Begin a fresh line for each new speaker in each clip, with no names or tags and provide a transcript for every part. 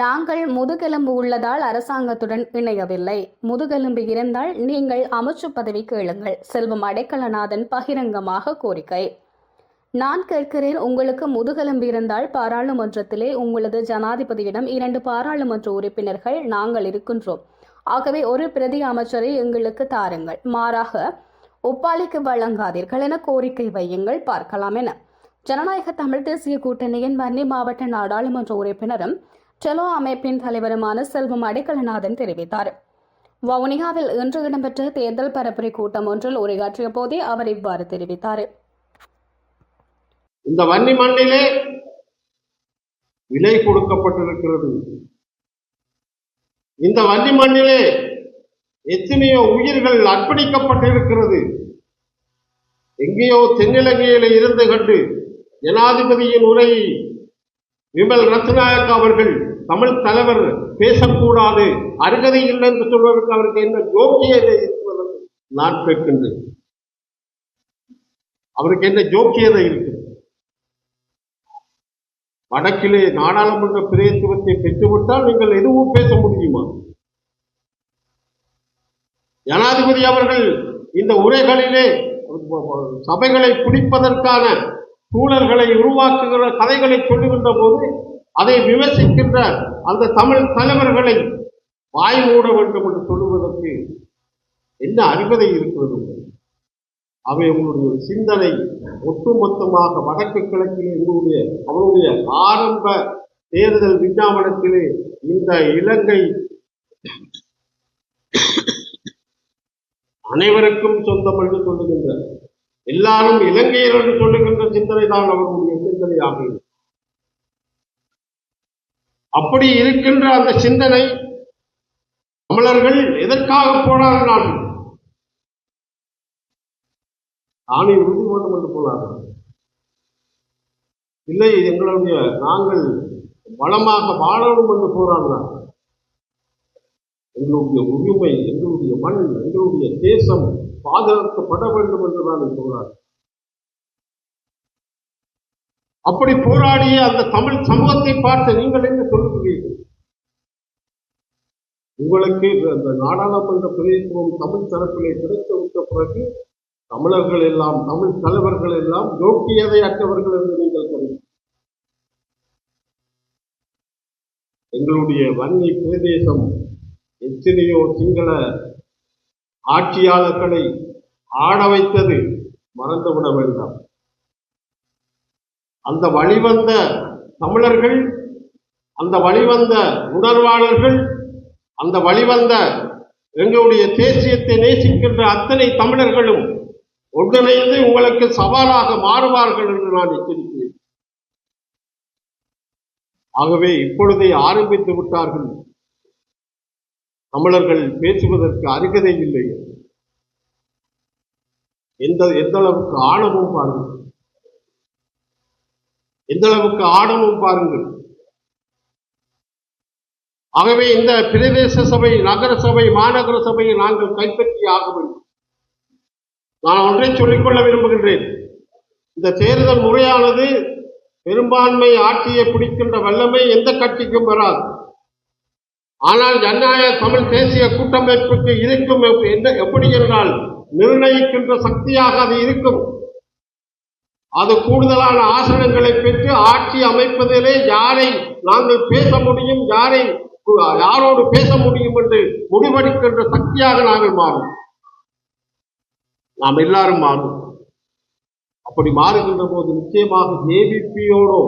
நாங்கள் முதுகெலும்பு உள்ளதால் அரசாங்கத்துடன் இணையவில்லை. முதுகெலும்பு இருந்தால் நீங்கள் அமைச்சு பதவி கேளுங்கள். செல்வம் அடைக்கலநாதன் பகிரங்கமாக கோரிக்கை. நான் கேட்கிறேன் உங்களுக்கு முதுகெலும்பு இருந்தால் பாராளுமன்றத்திலே உங்களது ஜனாதிபதியிடம் இரண்டு பாராளுமன்ற உறுப்பினர்கள் நாங்கள் இருக்கின்றோம். ஆகவே ஒரு பிரதி அமைச்சரை எங்களுக்கு தாருங்கள். மாறாக ஒப்பாளிக்கு வழங்காதீர்கள் என கோரிக்கை வையுங்கள் பார்க்கலாம் என. ஜனநாயக தமிழ் தேசிய கூட்டணியின் வன்னி மாவட்ட நாடாளுமன்ற உறுப்பினரும் டெலோ அமைப்பின் தலைவருமான செல்வம் அடைக்கலநாதன் தெரிவித்தார். வவுனியாவில் இன்று இடம்பெற்ற தேர்தல் பரப்புரை கூட்டம் ஒன்றில் உரையாற்றிய போதே அவர் இவ்வாறு தெரிவித்தார்.
இந்த வன்னி மண்ணிலே விலை கொடுக்கப்பட்டிருக்கிறது. இந்த வன்னி மண்ணிலே எத்தனையோ உயிர்கள் அர்ப்பணிக்கப்பட்டிருக்கிறது. எங்கேயோ தென்னிலங்கையில இருந்து கண்டு ஜனாதிபதியின் உரையை விமல் ரத்நாயக் அவர்கள் தமிழ் தலைவர் பேசக்கூடாது அருகதை இல்லை என்று சொல்வதற்கு அவருக்கு என்ன யோக்கியதை நான் கேட்கின்றேன் அவருக்கு என்ன யோக்கியதை இருக்கு வடக்கிலே நாடாளுமன்ற பிரதித்துவத்தை பெற்றுவிட்டால் நீங்கள் எதுவும் பேச முடியுமா? ஜனாதிபதி அவர்கள் இந்த உரைகளிலே சபைகளை பிடிப்பதற்கான சூழல்களை உருவாக்குகிற கதைகளை சொல்லுகின்ற போது அதை விமர்சிக்கின்ற அந்த தமிழ் தலைவர்களை வாய் மூட வேண்டும் என்று சொல்லுவதற்கு என்ன அனுமதி இருக்கிறது? அவை உங்களுடைய சிந்தனை ஒட்டுமொத்தமாக வடக்கு கிழக்கில் உங்களுடைய அவருடைய ஆரம்ப தேர்தல் விஞ்ஞாபனத்திலே இந்த இலங்கை அனைவருக்கும் சொந்தம் என்று சொல்லுகின்ற எல்லாரும் இலங்கையில் என்று சொல்லுகின்ற சிந்தனை தான் அவர்களுடைய சிந்தனையாக இருக்கும். அப்படி இருக்கின்ற அந்த சிந்தனை தமிழர்கள் எதற்காக போராடினார்கள்? ஆணை உறுதி வேண்டும் என்று போனார்கள் இல்லை எங்களுடைய நாங்கள் வளமாக வாழணும் என்று போராடினார்கள். எங்களுடைய உரிமை எங்களுடைய மண் எங்களுடைய தேசம் பாதுகாக்கப்பட வேண்டும் என்று நான் சொல்றார் அப்படி போராடிய அந்த தமிழ் சமூகத்தை பார்த்து நீங்கள் என்ன சொல்லுகிறீர்கள்? உங்களுக்கு அந்த நாடாளுமன்ற பிரதித்துவம் தமிழ் தரப்பிலே கிடைத்து விட்ட பிறகு தமிழர்கள் எல்லாம் தமிழ் தலைவர்கள் எல்லாம் நோக்கியதை அற்றவர்கள் என்று நீங்கள் கருது எங்களுடைய வன்னி பிரதேசம் எத்தனையோ சிங்கள ஆட்சியாளர்களை ஆட வைத்தது மறந்துவிட வேண்டாம். அந்த வழிவந்த தமிழர்கள் அந்த வழிவந்த உணர்வாளர்கள் அந்த வழிவந்த எங்களுடைய தேசியத்தை நேசிக்கின்ற அத்தனை தமிழர்களும் ஒன்றிணைந்து உங்களுக்கு சவாலாக மாறுவார்கள் என்று நான் எச்சரிக்கிறேன். ஆகவே இப்பொழுதே ஆரம்பித்து விட்டார்கள் தமிழர்கள் பேசுவதற்கு அருகதை இல்லை. எந்த எந்த அளவுக்கு ஆழமும் பாருங்கள். எந்த அளவுக்கு ஆழமும் பாருங்கள். ஆகவே இந்த பிரதேச சபை நகர சபை மாநகர சபையை நாங்கள் கைப்பற்றி ஆக வேண்டும். நான் ஒன்றை சொல்லிக்கொள்ள விரும்புகின்றேன். இந்த தேர்தல் முறையானது பெரும்பான்மை ஆட்சியை பிடிக்கின்ற வல்லமை எந்த கட்சிக்கும் வராது. ஆனால் ஜனநாயக தமிழ் தேசிய கூட்டமைப்புக்கு இருக்கும் என்ன எப்படி என்றால் நிர்ணயிக்கின்ற சக்தியாக அது இருக்கும். அது கூடுதலான ஆசனங்களை பெற்று ஆட்சி அமைப்பதிலே யாரை நாங்கள் பேச முடியும் யாரை யாரோடு பேச முடியும் என்று முடிவெடுக்கின்ற சக்தியாக நாங்கள் மாறும் நாம் எல்லாரும் மாறும் அப்படி மாறுகின்ற போது நிச்சயமாக ஏபிபியோடோ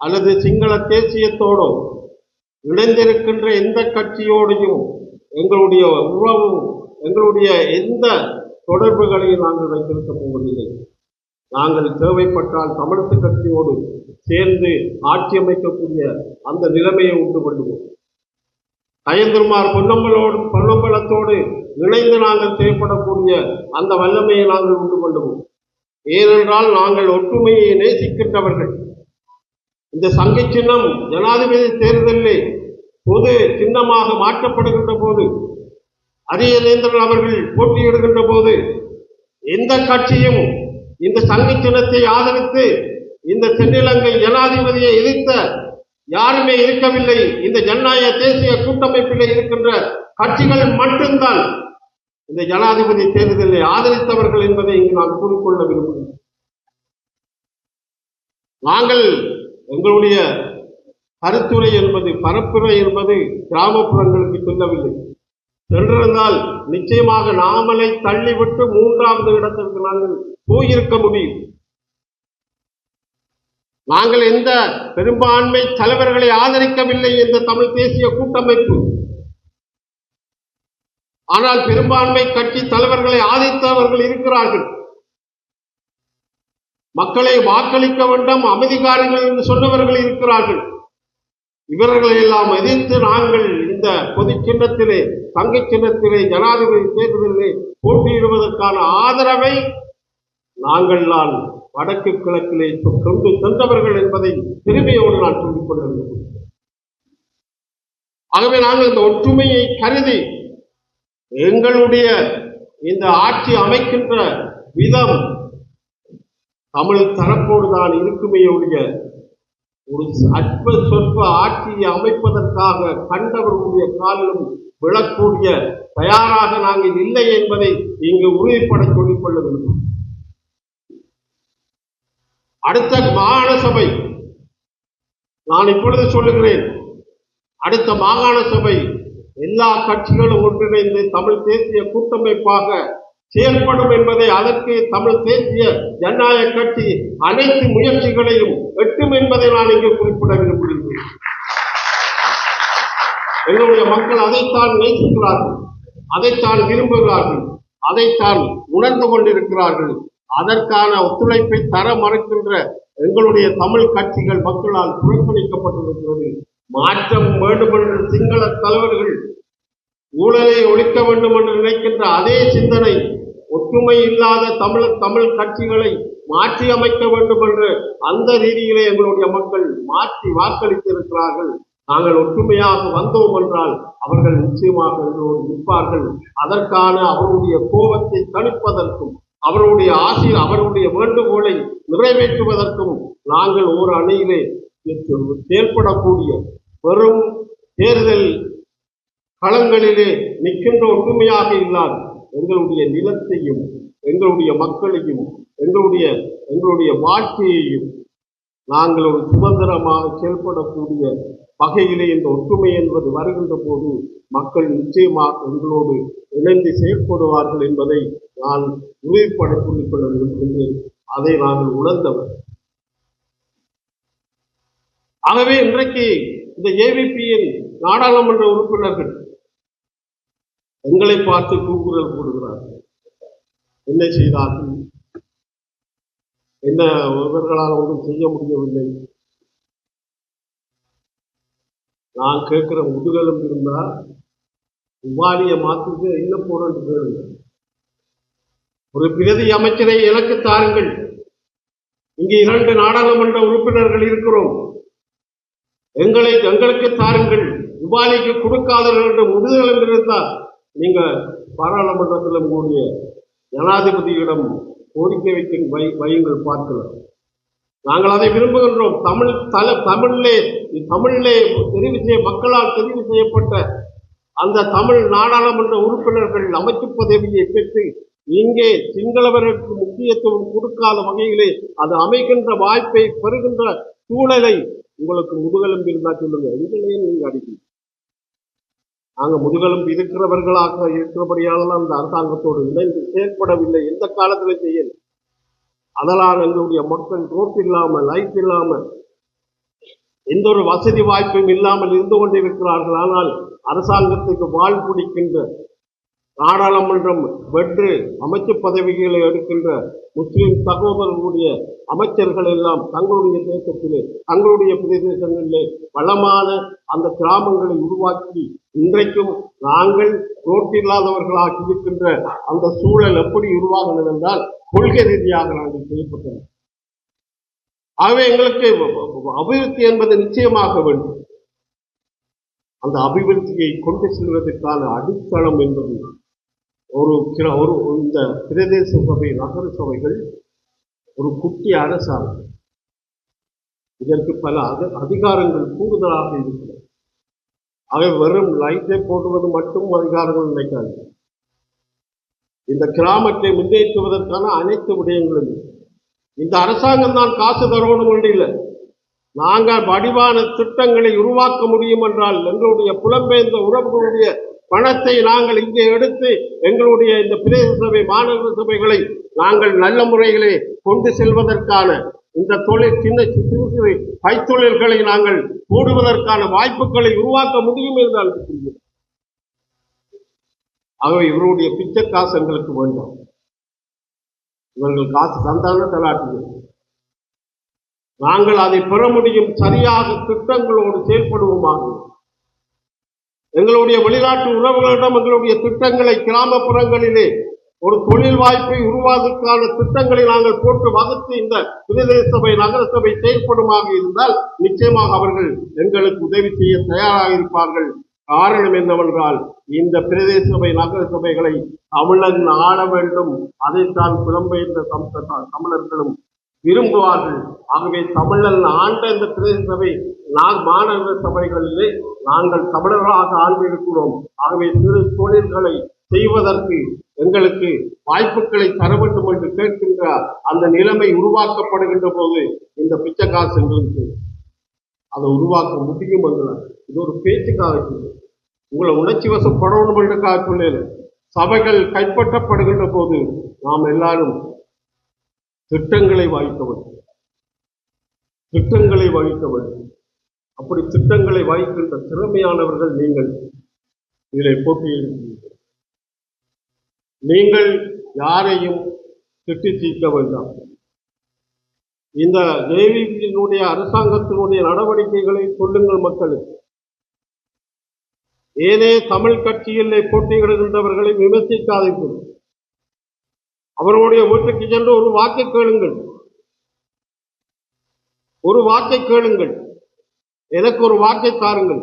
அல்லது சிங்கள தேசியத்தோடோ இணைந்திருக்கின்ற எந்த கட்சியோடையும் எங்களுடைய உறவும் எங்களுடைய எந்த தொடர்புகளையும் நாங்கள் வைத்திருக்க போவதில்லை. நாங்கள் தேவைப்பட்டால் தமிழ்த்து கட்சியோடு சேர்ந்து ஆட்சி அமைக்கக்கூடிய அந்த நிலைமையை உண்டு கொள்வோம் கயந்திருமார் பொன்னம்பலோடு பொன்னம்பலத்தோடு இணைந்து நாங்கள் செயல்படக்கூடிய அந்த வல்லமையை நாங்கள் உண்டு கொள்வோம் ஏனென்றால் நாங்கள் ஒற்றுமையை நேசிக்கின்றவர்கள். இந்த சங்க சின்னம் ஜனாதிபதி தேர்தலில் பொது சின்னமாக மாற்றப்படுகின்ற போது அரியலேந்திரன் அவர்கள் போட்டியிடுகின்ற போது எந்த கட்சியும் இந்த சங்க சின்னத்தை ஆதரித்து இந்த தென்னிலங்கை ஜனாதிபதியை எதிர்த்த யாருமே இருக்கவில்லை. இந்த ஜனநாயக தேசிய கூட்டமைப்பில் இருக்கின்ற கட்சிகள் மட்டும்தான் இந்த ஜனாதிபதி தேர்தலை ஆதரித்தவர்கள் என்பதை இங்கு நான் கூறிக்கொள்ள விரும்புகிறேன். நாங்கள் எங்களுடைய கருத்துரை என்பது பரப்புரை என்பது கிராமப்புறங்களுக்கு செல்லவில்லை சென்றிருந்தால் நிச்சயமாக நாமலை தள்ளிவிட்டு மூன்றாவது இடத்திற்கு நாங்கள் போயிருக்க முடியும். நாங்கள் எந்த பெரும்பான்மை தலைவர்களை ஆதரிக்கவில்லை என்ற தமிழ் தேசிய கூட்டமைப்பு. ஆனால் பெரும்பான்மை கட்சி தலைவர்களை ஆதரித்தவர்கள் இருக்கிறார்கள். மக்களை வாக்களிக்க வேண்டும் அமைதிகாரங்கள் என்று சொன்னவர்கள் இருக்கிறார்கள். இவர்களை எல்லாம் எதிர்த்து நாங்கள் இந்த பொது சின்னத்திலே தங்க சின்னத்திலே ஜனாதிபதி தேர்தலிலே போட்டியிடுவதற்கான ஆதரவை நாங்கள் நான் வடக்கு கிழக்கிலே கொண்டு சென்றவர்கள் என்பதை பெருமையோடு நான் சொல்லிக் கொள்ள ஆகவே நாங்கள் இந்த ஒற்றுமையை கருதி எங்களுடைய இந்த ஆட்சி அமைக்கின்ற விதம் தமிழ் தரப்போடு தான் இருக்குமே ஒழிய ஒரு அற்ப சொற்ப ஆட்சியை அமைப்பதற்காக கண்டவர்களுடைய காலிலும் விழக்கூடிய தயாராக நாங்கள் இல்லை என்பதை இங்கு உறுதிப்பட சொல்லிக் கொள்ள வேண்டும் அடுத்த மாகாண சபை நான் இப்பொழுது சொல்லுகிறேன் அடுத்த மாகாண சபை எல்லா கட்சிகளும் ஒன்றிணைந்து தமிழ் தேசிய கூட்டமைப்பாக செயல்படும் என்பதை அதற்கு தமிழ் தேசிய ஜனநாயக கட்சி அனைத்து முயற்சிகளையும் எட்டும் என்பதை நான் இங்கு குறிப்பிட விரும்புகிறேன் எங்களுடைய மக்கள் அதைத்தான் நேசிக்கிறார்கள் அதைத்தான் விரும்புகிறார்கள் அதைத்தான் உணர்ந்து கொண்டிருக்கிறார்கள். அதற்கான ஒத்துழைப்பை தர மறுக்கின்ற எங்களுடைய தமிழ் கட்சிகள் மக்களால் புறக்கணிக்கப்பட்டிருக்கிறது. மாற்றம் வேண்டும் என்று சிங்கள தலைவர்கள் ஊழலை ஒழிக்க வேண்டும் என்று நினைக்கின்ற அதே சிந்தனை ஒற்றுமை இல்லாத தமிழ் தமிழ் கட்சிகளை மாற்றி அமைக்க வேண்டும் என்று அந்த ரீதியிலே எங்களுடைய மக்கள் மாற்றி வாக்களித்திருக்கிறார்கள். நாங்கள் ஒற்றுமையாக வந்தோம் என்றால் அவர்கள் நிச்சயமாக எங்களோடு நிற்பார்கள். அதற்கான அவருடைய கோபத்தை தணிப்பதற்கும் அவருடைய ஆசையில் அவருடைய வேண்டுகோளை நிறைவேற்றுவதற்கும் நாங்கள் ஒரு அணியிலே செயல்படக்கூடிய பெரும் தேர்தல் களங்களிலே நிற்கின்ற ஒற்றுமையாக இல்லாது எங்களுடைய நிலத்தையும் எங்களுடைய மக்களையும் எங்களுடைய எங்களுடைய வாழ்க்கையையும் நாங்கள் ஒரு சுதந்திரமாக செயல்படக்கூடிய வகையிலே இந்த ஒற்றுமை என்பது வருகின்ற போது மக்கள் நிச்சயமாக எங்களோடு இணைந்து செயல்படுவார்கள் என்பதை நான் உறுதிப்பட சொல்லிக் கொள்ள விரும்புகின்றேன். அதை நாங்கள் உணர்ந்தவர். ஆகவே இன்றைக்கு இந்த ஏவிபியின் நாடாளுமன்ற உறுப்பினர்கள் எங்களை பார்த்து கூக்குரல் போடுகிறார்கள் என்ன செய்தார்கள்? என்ன இவர்களால் ஒன்றும் செய்ய முடியவில்லை. நான் கேட்கிற முதுகலும் இருந்தா உபாலிய மாத்துக்கு என்ன போறேன்னு கேளுங்க. ஒரு பிரதி அமைச்சரை எனக்கு தாருங்கள். இங்கே இரண்டு நாடாளுமன்ற உறுப்பினர்கள் இருக்கிறோம். எங்களை எங்களுக்கு தாருங்கள். உபாலிக்கு கொடுக்காதவர்கள் என்ற முதுகலம் இருந்தால் நீங்க பாராளுமன்றத்தில் கூடிய ஜனாதிபதியிடம் கோரிக்கை வைக்க வை வையுங்கள் பார்க்கலாம். நாங்கள் அதை விரும்புகின்றோம். தமிழ் தல தமிழிலே தமிழிலே தெரிவு செய்ய மக்களால் தெரிவு செய்யப்பட்ட அந்த தமிழ் நாடாளுமன்ற உறுப்பினர்கள் அமைச்சு பதவியை பெற்று இங்கே சிங்களவருக்கு முக்கியத்துவம் கொடுக்காத வகையிலே அது அமைகின்ற வாய்ப்பை பெறுகின்ற சூழலை உங்களுக்கு முதுகெலும்பு இருந்தால் சொல்லுங்க எங்களையும் நீங்கள் அடிக்கணும் நாங்கள் முதுகெலும்பு இருக்கிறவர்களாக இருக்கிறபடியால் அந்த அரசாங்கத்தோடு இணைந்து செயற்படவில்லை. எந்த காலத்தில் செய்யல. அதனால் எங்களுடைய மக்கள் ரோட் இல்லாமல் லைட் இல்லாமல் எந்த ஒரு வசதி வாய்ப்பும் இல்லாமல் இருந்து கொண்டிருக்கிறார்கள். ஆனால் அரசாங்கத்துக்கு வாழ் பிடிக்கின்ற நாடாளுமன்றம் வென்று அமைச்சு பதவிகளை எடுக்கின்ற முஸ்லிம் சகோதரர்களுடைய அமைச்சர்கள் எல்லாம் தங்களுடைய தேசத்திலே தங்களுடைய பிரதேசங்களிலே வளமான அந்த கிராமங்களை உருவாக்கி இன்றைக்கும் நாங்கள் ரோட்டில்லாதவர்களாக இருக்கின்ற அந்த சூழல் எப்படி உருவாகிறது என்றால் கொள்கை ரீதியாக நாங்கள் செய்யப்பட்டோம் ஆகவே எங்களுக்கு அபிவிருத்தி என்பது நிச்சயமாக வேண்டும். அந்த அபிவிருத்தியை கொண்டு செல்வதற்கான அடித்தளம் என்பது ஒரு ஒரு இந்த பிரதேச சபை நகர சபைகள் ஒரு குட்டி அரசாங்கம். இதற்கு பல அதிகாரங்கள் கூடுதலாக இருக்கிறது. அவை வெறும் லைட்டை போடுவது மட்டும் அதிகாரங்கள் நினைக்காது. இந்த கிராமத்தை முன்னேற்றுவதற்கான அனைத்து விடயங்களும் இந்த அரசாங்கம் தான் காசு தரணும் என்று இல்லை. நாங்கள் வடிவான திட்டங்களை உருவாக்க முடியும் என்றால் எங்களுடைய புலம்பெயர்ந்த உறவுகளுடைய பணத்தை நாங்கள் இங்கே எடுத்து எங்களுடைய இந்த பிரதேச சபை மாநகர சபைகளை நாங்கள் நல்ல முறைகளை கொண்டு செல்வதற்கான இந்த தொழில் சின்ன சிறு சிறு கைத்தொழில்களை நாங்கள் போடுவதற்கான வாய்ப்புகளை உருவாக்க முடியும் என்று நான் ஆகவே இவருடைய பிச்சை காசு எங்களுக்கு வேண்டாம். இவர்கள் காசு தந்தாலும் தலாட்டுகிறது நாங்கள் அதை பெற முடியும் சரியாக திட்டங்களோடு செயல்படுவோமாக. எங்களுடைய வெளிநாட்டு உறவுகளிடம் எங்களுடைய திட்டங்களை கிராமப்புறங்களிலே ஒரு தொழில் வாய்ப்பை உருவாவதற்கான திட்டங்களை நாங்கள் போட்டு வகுத்து இந்த பிரதேச சபை நகர சபை செயற்படுமாக இருந்தால் நிச்சயமாக அவர்கள் எங்களுக்கு உதவி செய்ய தயாராக இருப்பார்கள். காரணம் என்னவென்றால் இந்த பிரதேச சபை நகர சபைகளை தமிழன் ஆள வேண்டும். அதைத்தான் புலம்பெயர்ந்த தமிழர்களும் விரும்புவார்கள். ஆகவே தமிழன் ஆண்ட இந்த பிரதேச சபை நான் மாநகர சபைகளிலே நாங்கள் தமிழர்களாக ஆண்டிருக்கிறோம் ஆகவே சிறு தொழில்களை செய்வதற்கு எங்களுக்கு வாய்ப்புகளை தர வேண்டும் என்று கேட்கின்ற அந்த நிலைமை உருவாக்கப்படுகின்ற போது இந்த பிச்சை காசு எங்களுக்கு அதை உருவாக்க முடியும் என்கிறார் இது ஒரு பேச்சுக்காக உங்களை உணர்ச்சி வசப்படணும் என்றுக்காக சொல்லல. சபைகள் கைப்பற்றப்படுகின்ற போது நாம் எல்லாரும் திட்டங்களை வகிக்க வேண்டும் திட்டங்களை வகிக்க வேண்டும் அப்படி திட்டங்களை வகிக்கின்ற திறமையானவர்கள் நீங்கள் இதில் போட்டியிடுகிறீர்கள். நீங்கள் யாரையும் திட்டி தீர்க்க வேண்டாம். இந்த தேவியினுடைய அரசாங்கத்தினுடைய நடவடிக்கைகளை சொல்லுங்கள் மக்களுக்கு ஏனே தமிழ் கட்சியில் போட்டியிடுகின்றவர்களை விமர்சிக்காதீர்கள் அவர்களுடைய வீட்டுக்கு சென்று ஒரு வாக்கை கேளுங்கள். ஒரு வாக்கை கேளுங்கள். எனக்கு ஒரு வாக்கை தாருங்கள்.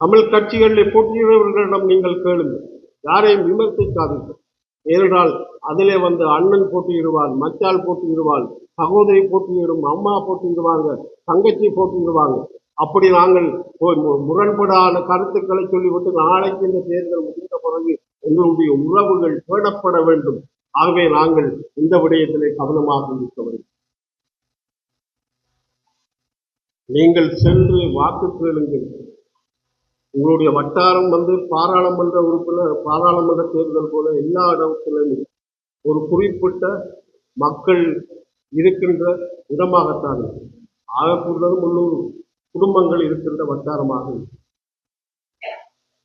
தமிழ் கட்சிகளில் போட்டியிடுபவர்களிடம் நீங்கள் கேளுங்கள். யாரையும் விமர்சிக்காதீர்கள். ஏனென்றால் அதிலே வந்து அண்ணன் போட்டியிடுவார் மச்சால் போட்டியிடுவார் சகோதரி போட்டியிடும் அம்மா போட்டியிடுவாங்க தங்கச்சி போட்டியிடுவாங்க அப்படி நாங்கள் போய் மு- முரண்படான கருத்துக்களை சொல்லிவிட்டு நாளைக்கு இந்த தேர்தல் முடிந்த பிறகு எங்களுடைய உறவுகள் பேணப்பட வேண்டும். ஆகவே நாங்கள் இந்த விடயத்திலே கவனமாக இருக்க வேண்டும். நீங்கள் சென்று வாக்கு கேளுங்கள். உங்களுடைய வட்டாரம் வந்து பாராளுமன்ற உறுப்பினர் பாராளுமன்ற தேர்தல் போல எல்லா இடத்திலும் ஒரு குறிப்பிட்ட மக்கள் இருக்கின்ற இடமாகத்தான் இருக்கும். ஆகக்கூடது முன்னூறு குடும்பங்கள் இருக்கின்ற வட்டாரமாக இருக்கும்.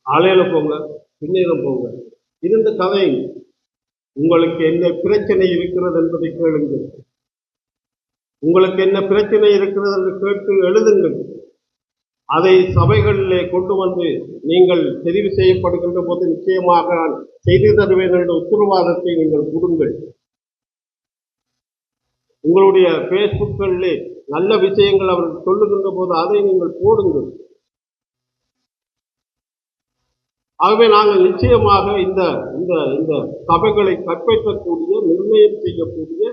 ஆலையில போங்க பின்னேரம் போங்க இருந்த கதை உங்களுக்கு என்ன பிரச்சனை இருக்கிறது என்பதை கேளுங்கள் உங்களுக்கு என்ன பிரச்சனை இருக்கிறது என்று கேட்டு எழுதுங்கள் அதை சபைகளிலே கொண்டு வந்து நீங்கள் தெரிவு செய்யப்படுகின்ற போது நிச்சயமாக நான் செய்து தருவேன் என்ற உத்தரவாதத்தை நீங்கள் கொடுங்கள். உங்களுடைய பேஸ்புக்களிலே நல்ல விஷயங்கள் அவர்கள் சொல்லுகின்ற போது அதை நீங்கள் போடுங்கள். ஆகவே நாங்கள் நிச்சயமாக இந்த இந்த இந்த சபைகளை கற்பிக்கக்கூடிய நிர்ணயம் செய்யக்கூடிய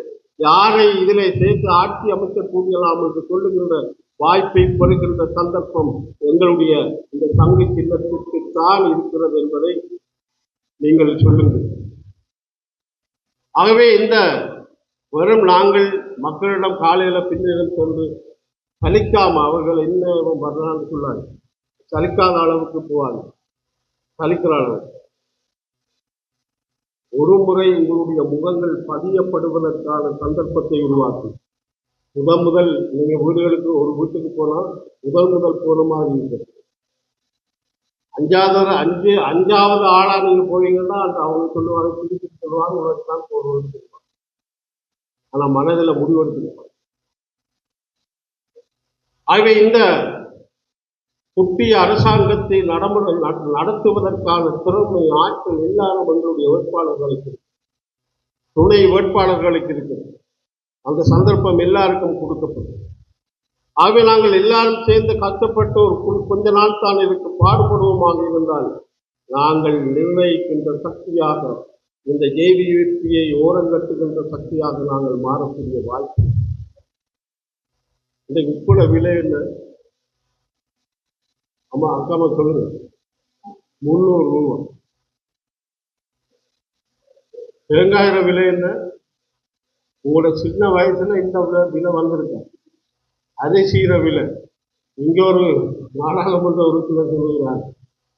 யாரை இதிலே சேர்த்து ஆட்சி அமைக்கக்கூடியலாம் என்று சொல்லுகின்ற வாய்ப்பை பெறுகின்ற சந்தர்ப்பம் எங்களுடைய இந்த தங்கை சின்னத்திற்கு தான் இருக்கிறது என்பதை நீங்கள் சொல்லுங்கள். ஆகவே இந்த வெறும் நாங்கள் மக்களிடம் காலையில பின்னிடம் சென்று சலிக்காம அவர்கள் என்ன வரலான்னு சொல்லாங்க சலிக்காத அளவுக்கு போவாங்க. சலிக்கிற அளவுக்கு ஒரு முறை உங்களுடைய முகங்கள் பதியப்படுவதற்கான சந்தர்ப்பத்தை உருவாக்கும். முதல் முதல் நீங்க வீடுகளுக்கு ஒரு வீட்டுக்கு போனா முதல் முதல் போன மாதிரி இருக்குது அஞ்சாவது அஞ்சு அஞ்சாவது ஆளாக நீங்கள் போவீங்கன்னா அந்த அவங்க சொல்லுவாங்க திருப்பி சொல்லுவாங்க உனக்கு தான் போகணும்னு சொல்லுவாங்க. ஆனா மனதில் முடிவெடுத்துருப்பாங்க ஆகவே இந்த குட்டி அரசாங்கத்தை நடமுறை நடத்துவதற்கான திறமை ஆற்றல் எல்லாரும் எங்களுடைய வேட்பாளர்களுக்கு இருக்கு. துணை வேட்பாளர்களுக்கு இருக்கிறது அந்த சந்தர்ப்பம் எல்லாருக்கும் கொடுக்கப்படும். ஆகவே நாங்கள் எல்லாரும் சேர்ந்து கஷ்டப்பட்டு ஒரு கொஞ்ச நாள் தான் இதுக்கு பாடுபடுவோமாக இருந்தால் நாங்கள் நிர்ணயிக்கின்ற சக்தியாக இந்த ஜேவிபியை ஓரங்கட்டுகின்ற சக்தியாக நாங்கள் மாறக்கூடிய வாய்ப்பு இந்த உப்புட விலை என்ன? அம்மா அக்காமா சொல்லுங்க. முந்நூறு ரூபா தேங்காயோட விலை என்ன? உங்களோட சின்ன வயசுல இந்த விலை- விலை அதே அரிசியிற விலை. இங்க ஒரு நாடாளுமன்ற உறுப்பினர் சொல்லுகிறார்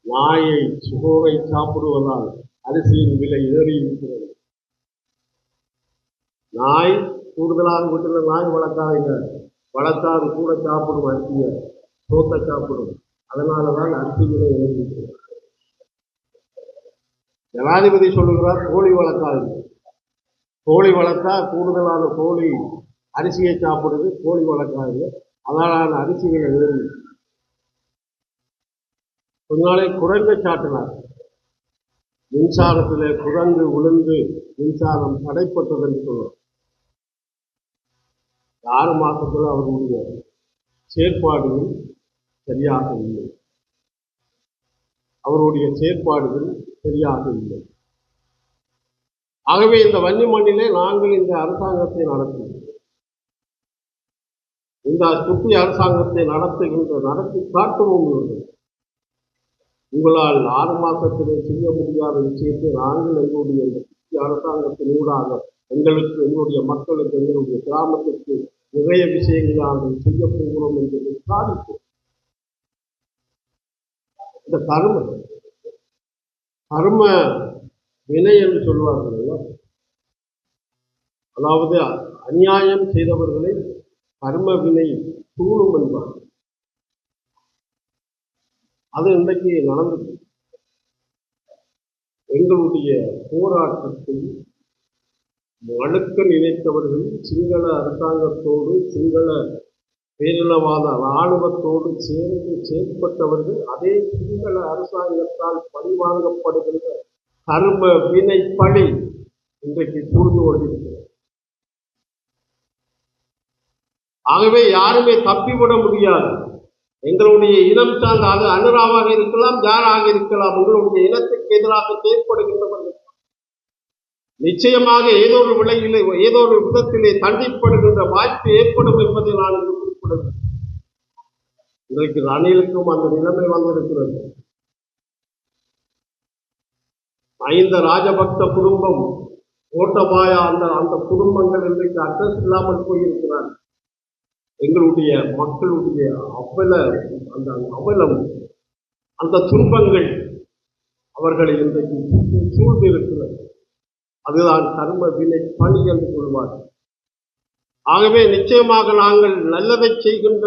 நாயை சுகோரை சாப்பிடுவதால் அரிசியின் விலை ஏறி இருக்கிறது. நாய் கூடுதலாக வீட்டில் நாய் வளர்க்காதீங்க வளர்த்தாது கூட சாப்பிடும் அரிசியை சோத்தை சாப்பிடும். அதனால தான் அரிசி விலை ஏறி இருக்கிறது ஜனாதிபதி சொல்லுகிறார் கோழி வளர்க்காதீங்க கோழி வளர்த்தா கூடுதலான கோழி அரிசியை சாப்பிடுது கோழி வளர்க்காது. அதனால அரிசிகளை விரும்பி ஏறி கொஞ்ச நாளை குரங்கை சாட்டினார். மின்சாரத்திலே குரங்கு விழுந்து மின்சாரம் தடைப்பட்டது என்று சொல்லுவார் ஆறு மாசத்துல அவருடைய செயற்பாடுகள் சரியாக இல்லை. அவருடைய செயற்பாடுகள் சரியாக இல்லை. ஆகவே இந்த வன்னி மண்ணிலே நாங்கள் இந்த அரசாங்கத்தை நடத்துகிறோம் இந்த சுத்தி அரசாங்கத்தை நடத்துகின்ற நடத்தி காட்டுவோம் உங்களால் ஆறு மாசத்திலே செய்ய முடியாத விஷயத்தை நாங்கள் எங்களுடைய இந்த சுத்தி அரசாங்கத்தின் ஊடாக எங்களுக்கு எங்களுடைய மக்களுக்கு எங்களுடைய கிராமத்திற்கு நிறைய விஷயங்களை நாங்கள் செய்ய போகிறோம் என்பதை சாதிப்போம் இந்த கரும கர்ம வினை என்று சொல்வார்கள் அல்லவா? அதாவது அநியாயம் செய்தவர்களை கர்ம வினை தூணும் என்பார் அது இன்றைக்கு நடந்தது எங்களுடைய போராட்டத்தில் வழுக்க நினைத்தவர்கள் சிங்கள அரசாங்கத்தோடு சிங்கள பேரினவாத இராணுவத்தோடு சேர்ந்து செயற்பட்டவர்கள் அதே சிங்கள அரசாங்கத்தால் பழிவாங்கப்படுகின்ற கர்ம வினை பழி இன்றைக்கு சூழ்ந்து கொண்டிருக்கிறது. ஆகவே யாருமே தப்பிவிட முடியாது. எங்களுடைய இனம் சார்ந்த அது அனுராவாக இருக்கலாம் யாராக இருக்கலாம் உங்களுடைய இனத்துக்கு எதிராக செயற்படுகின்றவர்கள் நிச்சயமாக ஏதோ ஒரு விலையிலே ஏதோ ஒரு விதத்திலே தண்டிப்படுகின்ற வாய்ப்பு ஏற்படும் என்பதை நான் இங்கு குறிப்பிடுகிறேன். இன்றைக்கு ரணிலுக்கும் அந்த நிலைமை வந்திருக்கிறது. ஐந்த ராஜபக்த குடும்பம் கோட்டபாயா அந்த அந்த குடும்பங்கள் இன்றைக்கு அட்ரஸ் இல்லாமல் போயிருக்கிறார். எங்களுடைய மக்களுடைய அவல அந்த அவலம் அந்த துன்பங்கள் அவர்களை இன்றைக்கு சூழ்ந்திருக்கிறது. அதுதான் கர்ம வினை பணி என்று சொல்வார்கள். ஆகவே நிச்சயமாக நாங்கள் நல்லதை செய்கின்ற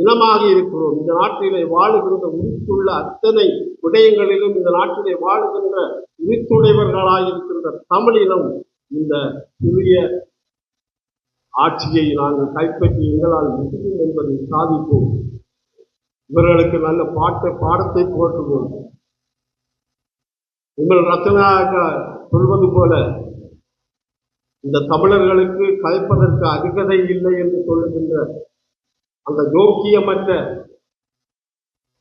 இனமாக இருக்கிறோம். இந்த நாட்டிலே வாழுகின்ற உரித்துள்ள அத்தனை விடயங்களிலும் இந்த நாட்டிலே வாழுகின்ற உரித்துடையவர்களாக இருக்கின்ற தமிழினம் இந்த புதிய ஆட்சியை நாங்கள் கைப்பற்றி எங்களால் முடியும் என்பதை சாதிப்போம். இவர்களுக்கு நல்ல பாட்டை பாடத்தை போற்றுவோம். உங்கள் ரத்னாக சொல்வது போல இந்த தமிழர்களுக்கு கலைப்பதற்கு அருகதை இல்லை என்று சொல்லுகின்ற அந்த யோக்கியமற்ற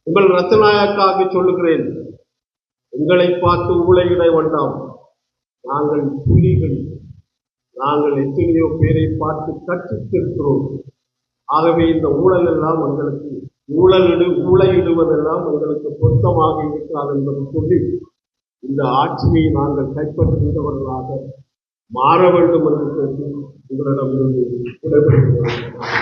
உங்கள் ரத்தநாயக்காக சொல்லுகிறேன் உங்களை பார்த்து ஊழையிட வேண்டாம். நாங்கள் புலிகள். நாங்கள் எத்தனையோ பேரை பார்த்து கற்பித்திருக்கிறோம் ஆகவே இந்த ஊழல் எல்லாம் எங்களுக்கு ஊழலிடு ஊழையிடுவதெல்லாம் எங்களுக்கு பொருத்தமாக இருக்கிறார் என்பதை சொல்லி இந்த ஆட்சியை நாங்கள் கைப்பற்றுகின்றவர்களாக மாற வேண்டும் என்று சொல்லி உங்களிடம் விடைபெறுகிறோம்